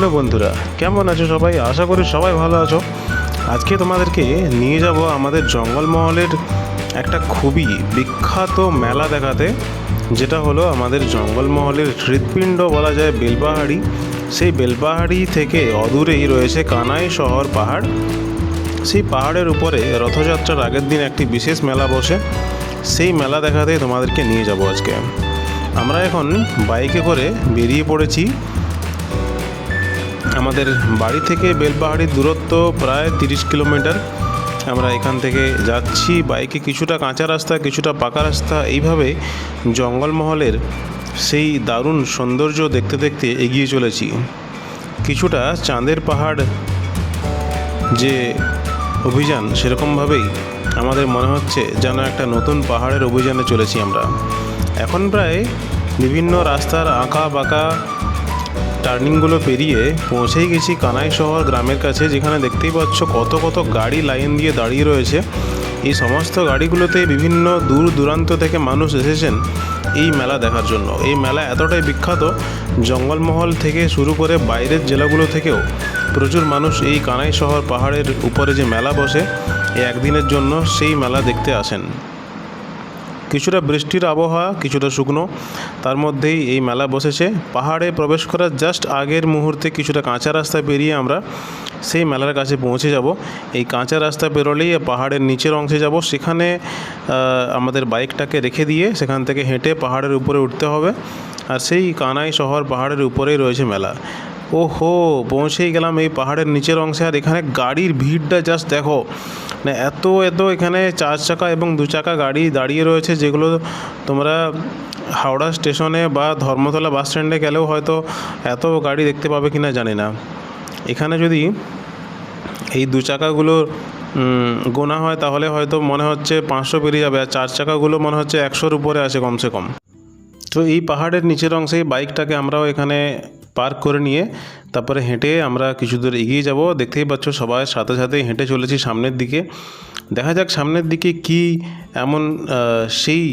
Hello বন্ধুরা, কেমন আছো সবাই? আশা করি সবাই ভালো আছো। আজকে তোমাদেরকে নিয়ে যাব আমাদের জঙ্গলমহলের একটা খুবই বিখ্যাত মেলা দেখাতে, যেটা হলো আমাদের জঙ্গলমহলের হৃৎপিণ্ড বলা যায় বেলপাহাড়ি সেই বেলপাহাড়ি থেকে অদূরেই রয়েছে কানাই শহর পাহাড়। সেই পাহাড়ের উপরে রথযাত্রার আগের দিন একটি বিশেষ মেলা বসে। সেই মেলা দেখাতে তোমাদেরকে নিয়ে যাব আজকে। আমরা এখন বাইকে করে বেরিয়ে পড়েছি। আমাদের বাড়ি থেকে বেলপাহাড়ির দূরত্ব প্রায় তিরিশ কিলোমিটার। আমরা এখান থেকে যাচ্ছি, বাইকে কিছুটা কাঁচা রাস্তা, কিছুটা পাকা রাস্তা। এইভাবে জঙ্গলমহলের সেই দারুণ সৌন্দর্য দেখতে দেখতে এগিয়ে চলেছি। কিছুটা চাঁদের পাহাড় যে অভিযান, সেরকমভাবেই আমাদের মনে হচ্ছে যেন একটা নতুন পাহাড়ের অভিযানে চলেছি আমরা। এখন প্রায় বিভিন্ন রাস্তার আঁকা বাঁকা টার্নিংগুলো পেরিয়ে পৌঁছেই গেছি কানাই শহর গ্রামের কাছে, যেখানে দেখতেই পাচ্ছ কত কত গাড়ি লাইন দিয়ে দাঁড়িয়ে রয়েছে। এই সমস্ত গাড়িগুলোতে বিভিন্ন দূর দূরান্ত থেকে মানুষ এসেছেন এই মেলা দেখার জন্য। এই মেলা এতটাই বিখ্যাত, জঙ্গলমহল থেকে শুরু করে বাইরের জেলাগুলো থেকেও প্রচুর মানুষ এই কানাই শহর পাহাড়ের উপরে যে মেলা বসে একদিনের জন্য সেই মেলা দেখতে আসেন। কিছুটা বৃষ্টির আবহাওয়া, কিছুটা শুকনো। তার মধ্যেই এই মেলা বসেছে। পাহাড়ে প্রবেশ করার জাস্ট আগের মুহূর্তে কিছুটা কাঁচা রাস্তা পেরিয়ে আমরা সেই মেলার কাছে পৌঁছে যাব। এই কাঁচা রাস্তা পেরোলেই পাহাড়ের নিচের অংশে যাব। সেখানে আমাদের বাইকটাকে রেখে দিয়ে সেখান থেকে হেঁটে পাহাড়ের উপরে উঠতে হবে। আর সেই কানাই শহর পাহাড়ের উপরেই রয়েছে মেলা। ও হো পৌঁছেই গেলাম এই পাহাড়ের নিচের অংশে। আর এখানে গাড়ির ভিড়টা জাস্ট দেখো। মানে এত এত এখানে চার চাকা এবং দু চাকা গাড়ি দাঁড়িয়ে রয়েছে, যেগুলো তোমরা হাওড়া স্টেশনে বা ধর্মতলা বাস স্ট্যান্ডে গেলেও হয়তো এত গাড়ি দেখতে পাবে কিনা জানি না। এখানে যদি এই দু চাকাগুলোর গোনা হয়, তাহলে হয়তো মনে হচ্ছে পাঁচশো পেরিয়ে যাবে। আর চার চাকাগুলো মনে হচ্ছে একশোর উপরে আছে কমসে কম। তো এই পাহাড়ের নিচের অংশে বাইকটাকে আমরাও এখানে পার্ক করে নিয়ে তারপরে হেঁটে আমরা কিছু দূর এগিয়ে যাব। দেখতেই পাচ্ছ সবাই সাথে সাথে হেঁটে চলেছি সামনের দিকে। দেখা যাক সামনের দিকে কি এমন সেই,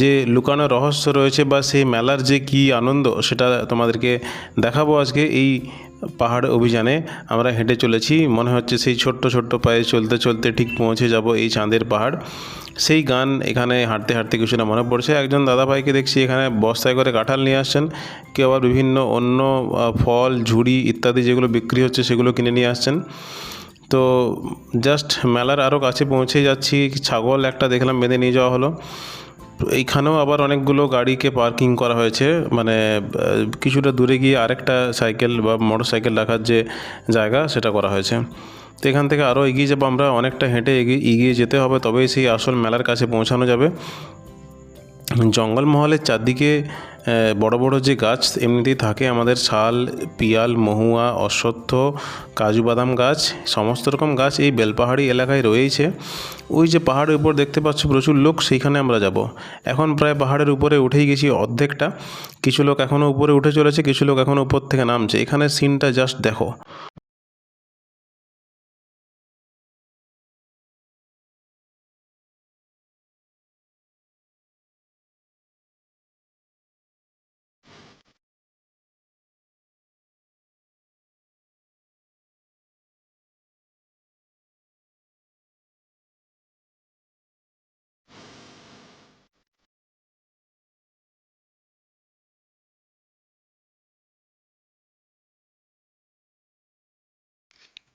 যে লুকানো রহস্য রয়েছে বা সেই মেলার যে কি আনন্দ সেটা তোমাদেরকে দেখাবো আজকে। এই পাহাড় অভিযানে আমরা হেঁটে চলেছি। মনে হচ্ছে সেই ছোট্ট ছোট্ট পায়ে চলতে চলতে ঠিক পৌঁছে যাব এই চাঁদের পাহাড়। সেই গান এখানে হাঁটতে হাঁটতে কিছুটা মনে পড়ছে। একজন দাদাভাইকে দেখছি এখানে বস্তায় করে কাঁঠাল নিয়ে আসছেন। কেউ আবার বিভিন্ন অন্য ফল, ঝুড়ি ইত্যাদি যেগুলো বিক্রি হচ্ছে সেগুলো কিনে নিয়ে আসছেন। তো জাস্ট মেলার আরও কাছে পৌঁছে যাচ্ছি। ছাগল একটা দেখলাম বেঁধে নিয়ে যাওয়া হলো। এইখানেও আবার অনেকগুলো গাড়িকে পার্কিং করা হয়েছে। মানে কিছুটা দূরে গিয়ে আরেকটা সাইকেল বা মোটর সাইকেল রাখার যে জায়গা, সেটা করা হয়েছে। তো এখান থেকে আরও এগিয়ে যাব আমরা। অনেকটা হেঁটে এগিয়ে এগিয়ে যেতে হবে, তবেই সেই আসল মেলার কাছে পৌঁছানো যাবে। জঙ্গলমহলের চারদিকে বড় বড় যে গাছ এমনিতেই থাকে, আমাদের শাল, পিয়াল, মহুয়া, অশ্বত্থ, কাজু বাদাম গাছ, সমস্ত রকম গাছ এই বেলপাহাড়ি এলাকায় রয়েছে ওই যে পাহাড়ের উপর দেখতে পাচ্ছ প্রচুর লোক, সেইখানে আমরা যাব। এখন প্রায় পাহাড়ের উপরে উঠেই গেছি অর্ধেকটা। কিছু লোক এখনও উপরে উঠে চলেছে, কিছু লোক এখনও উপর থেকে নামছে। এখানে সিনটা জাস্ট দেখো।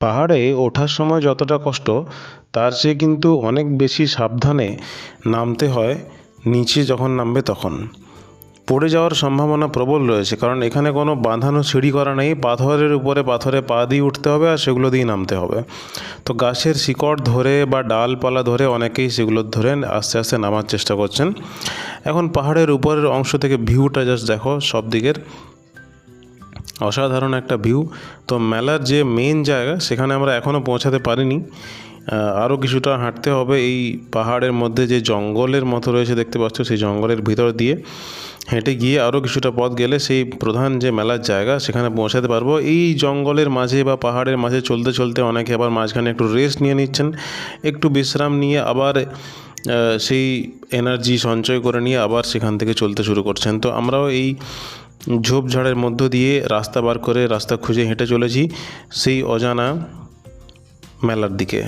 পাহাড়ে ওঠার সময় যতটা কষ্ট, তার চেয়ে কিন্তু অনেক বেশি সাবধানে নামতে হয়, নিচে যখন নামবে তখন। পড়ে যাওয়ার সম্ভাবনা প্রবল রয়েছে, কারণ এখানে কোনো বাঁধানো সিঁড়ি করা নেই, পাথরের উপরে পাথরে পা দিয়ে উঠতে হবে আর সেগুলো দিয়ে নামতে হবে। তো গাছের শিকড় ধরে বা ডালপালা ধরে অনেকেই সেগুলো ধরে আস্তে আস্তে নামার চেষ্টা করছেন। এখন পাহাড়ের উপরের অংশ থেকে ভিউটা জাস্ট দেখো, সব দিকের। অসাধারণ একটা ভিউ। তো মেলার যে মেন জায়গা, সেখানে আমরা এখনও পৌঁছাতে পারিনি। আরও কিছুটা হাঁটতে হবে এই পাহাড়ের মধ্যে যে জঙ্গলের মতো রয়েছে, দেখতে পাচ্ছ সেই জঙ্গলের ভিতর দিয়ে। হেঁটে গিয়ে আরও কিছুটা পথ গেলে সেই প্রধান যে মেলার জায়গা, সেখানে পৌঁছাতে পারব। এই জঙ্গলের মাঝে বা পাহাড়ের মাঝে চলতে চলতে অনেকে আবার মাঝখানে একটু রেস্ট নিয়ে নিচ্ছেন। একটু বিশ্রাম নিয়ে আবার সেই এনার্জি সঞ্চয় করে নিয়ে আবার সেখান থেকে চলতে শুরু করছেন। তো আমরাও এই ঝোপঝাড়ের মধ্য দিয়ে রাস্তা বার করে রাস্তা খুঁজে হেঁটে চলেছি সেই অজানা মেলার দিকে।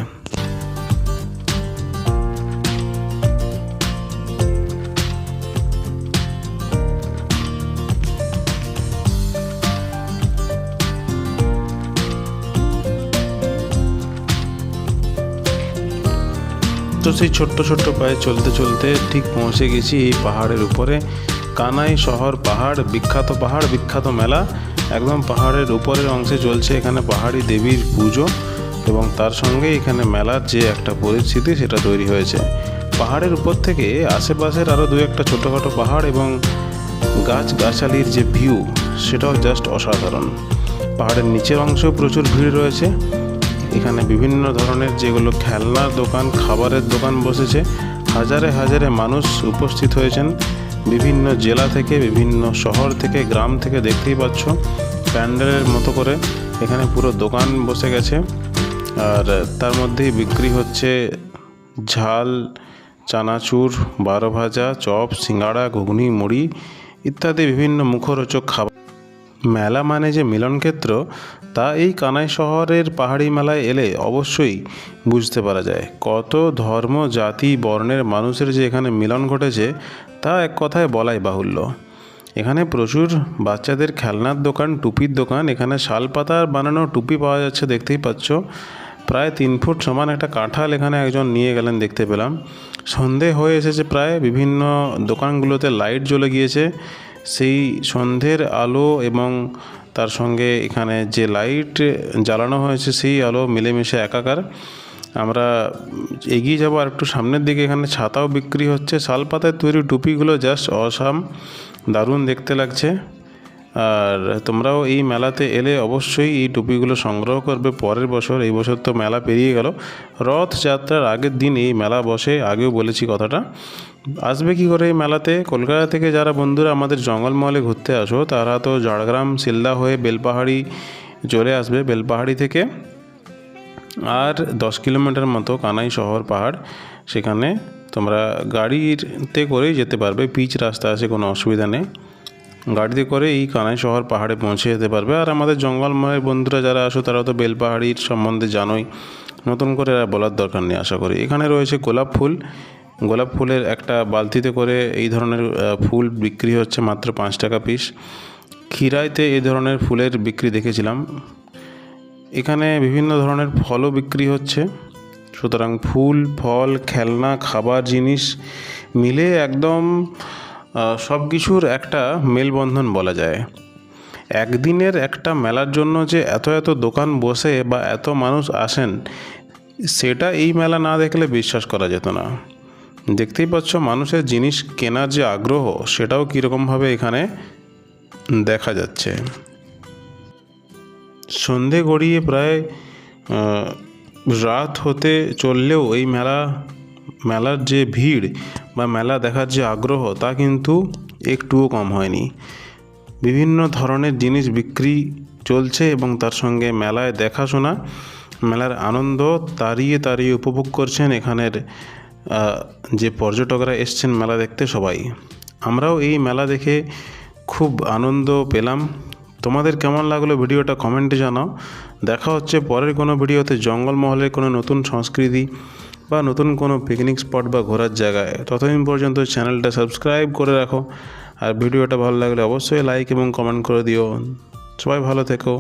তো সেই ছোট্ট ছোট্ট পায়ে চলতে চলতে ঠিক পৌঁছে গেছি এই পাহাড়ের উপরে। কানাই শহর পাহাড়, বিখ্যাত পাহাড়, বিখ্যাত মেলা। একদম পাহাড়ের উপরের অংশে চলছে এখানে পাহাড়ি দেবীর পুজো এবং তার সঙ্গে এখানে মেলার যে একটা পরিস্থিতি সেটা তৈরি হয়েছে। পাহাড়ের উপর থেকে আশেপাশের আরও দু একটা ছোটোখাটো পাহাড় এবং গাছ গাছালির যে ভিউ, সেটাও জাস্ট অসাধারণ। পাহাড়ের নিচের অংশেও প্রচুর ভিড় রয়েছে। এখানে বিভিন্ন ধরনের যেগুলো খেলনার দোকান, খাবারের দোকান বসেছে। হাজারে হাজারে মানুষ উপস্থিত হয়েছেন। বিভিন্ন জেলা থেকে, বিভিন্ন শহর থেকে, গ্রাম থেকে দেখতেই পাচ্ছ। প্যান্ডেলের মতো করে এখানে পুরো দোকান বসে গেছে। আর তার মধ্যেই বিক্রি হচ্ছে ঝাল, চানাচুর, বারো ভাজা, চপ, সিঙ্গাড়া, ঘুগনি, মুড়ি ইত্যাদি বিভিন্ন মুখরোচক খাবার। মেলা মানে যে মিলনক্ষেত্র তা এই কানাই শহরের পাহাড়ি মেলায় এলে অবশ্যই বুঝতে পারা যায়। কত ধর্ম, জাতি, বর্ণের মানুষের যে এখানে মিলন ঘটেছে তা এক কথায় বলাই বাহুল্য। এখানে প্রচুর বাচ্চাদের খেলনার দোকান, টুপির দোকান, এখানে শাল পাতার বানানো টুপি পাওয়া যাচ্ছে, দেখতেই পাচ্ছ। প্রায় তিন ফুট সমান একটা কাঁঠাল এখানে একজন নিয়ে গেলেন, দেখতে পেলাম। সন্ধে হয়ে এসেছে প্রায়, বিভিন্ন দোকানগুলোতে লাইট জ্বলে গিয়েছে। সেই সন্ধ্যের আলো এবং তার সঙ্গে এখানে যে লাইট জ্বালানো হয়েছে, সেই আলো মিলেমিশে একাকার। আমরা এগিয়ে যাব আর একটু সামনের দিকে, এখানে ছাতাও বিক্রি হচ্ছে। শাল পাতায় তৈরি টুপিগুলো জাস্ট অসাম, দারুণ দেখতে লাগছে। আর তোমরাও এই মেলাতে এলে অবশ্যই এই টুপিগুলো সংগ্রহ করবে। পরের বছর, এই বছর তো মেলা পেরিয়ে গেল। রথযাত্রার আগের দিন এই মেলা বসে, আগেও বলেছি কথাটা। আসবে কি করে এই মেলাতে? কলকাতা থেকে যারা বন্ধুরা আমাদের জঙ্গলমহলে ঘুরতে আসো, তারা তো ঝাড়গ্রাম শিলদা হয়ে বেলপাহাড়ি চলে আসবে। বেলপাহাড়ি থেকে আর দশ কিলোমিটার মতো কানাই শহর পাহাড়, সেখানে তোমরা গাড়িতে করেই যেতে পারবে, পিচ রাস্তা আছে, কোনো অসুবিধা নেই। গাড়িতে করে এই কানাই শহর পাহাড়ে পৌঁছে যেতে পারবে। আর আমাদের জঙ্গলময়ের বন্ধুরা যারা আসো তারা তো বেলপাহাড়ির সম্বন্ধে জানোই। নতুন করে আর বলার দরকার নেই, আশা করি। এখানে রয়েছে গোলাপ ফুল। গোলাপ ফুলের একটা বালতিতে করে এই ধরনের ফুল বিক্রি হচ্ছে মাত্র পাঁচ টাকা পিস। খিরাইতে এই ধরনের ফুলের বিক্রি দেখেছিলাম। এখানে বিভিন্ন ধরনের ফলও বিক্রি হচ্ছে। সুতরাং ফুল, ফল, খেলনা, খাবার, জিনিস মিলে একদম সব কিছুর একটা মেলবন্ধন বলা যায়। একদিনের একটা মেলার জন্য যে এত এত দোকান বসে বা এত মানুষ আসেন, সেটা এই মেলা না দেখলে বিশ্বাস করা যেত না। দেখতেই পাচ্ছ মানুষের জিনিস কেনার যে আগ্রহ, সেটাও কীরকমভাবে এখানে দেখা যাচ্ছে। সন্ধে গড়িয়ে প্রায় রাত হতে চললেও এই মেলা, মেলার যে ভিড় বা মেলা দেখার যে আগ্রহ, তা কিন্তু একটুও কম হয়নি। বিভিন্ন ধরনের জিনিস বিক্রি চলছে এবং তার সঙ্গে মেলায় দেখাশোনা, মেলার আনন্দ তাড়িয়ে তাড়িয়ে উপভোগ করছেন এখানের যে পর্যটকরা এসছেন মেলা দেখতে সবাই। আমরাও এই মেলা দেখে খুব আনন্দ পেলাম। তোমাদের কেমন লাগল ভিডিওটা কমেন্টে জানাও। দেখা হচ্ছে পরের কোনো ভিডিওতে জঙ্গলমহলের কোনো নতুন সংস্কৃতি বা নতুন কোনো পিকনিক স্পট বা ঘোরার জায়গায়। ততদিন পর্যন্ত চ্যানেলটা সাবস্ক্রাইব করে রাখো। আর ভিডিওটা ভালো লাগলে অবশ্যই লাইক এবং কমেন্ট করে দিও। সবাই ভালো থেকো।